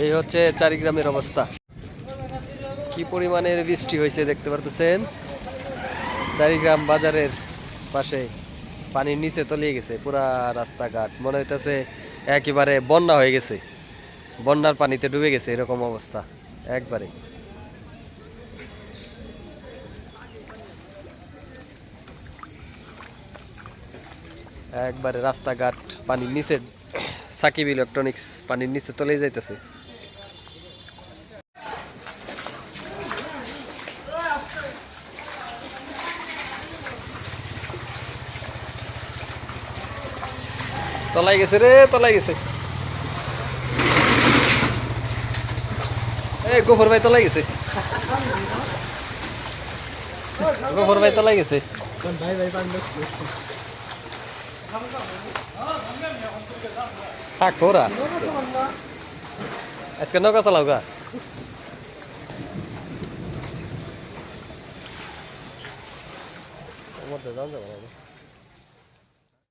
এই হচ্ছে চারিগ্রামের অবস্থা। কি পরিমাণের বৃষ্টি হয়েছে দেখতে পারতেছেন? চারিগ্রাম বাজারের পাশে পানির নিচে তলিয়ে গেছে পুরা রাস্তাঘাট। মনে হইতেছে একেবারে বন্যা হয়ে গেছে। বন্যার পানিতে ডুবে গেছে এরকম অবস্থা, একবারে। একবারে রাস্তাঘাট পানির নিচে, সাকিব ইলেকট্রনিক্স পানির নিচে তলে যাইতেছে। তলাই গেছে রে তলাই গেছে। এই গোফর ভাই তলাই গেছে। গোফর ভাই তলাই গেছে। আজকে নৌকা চালাও গা। মধ্যে যান যাব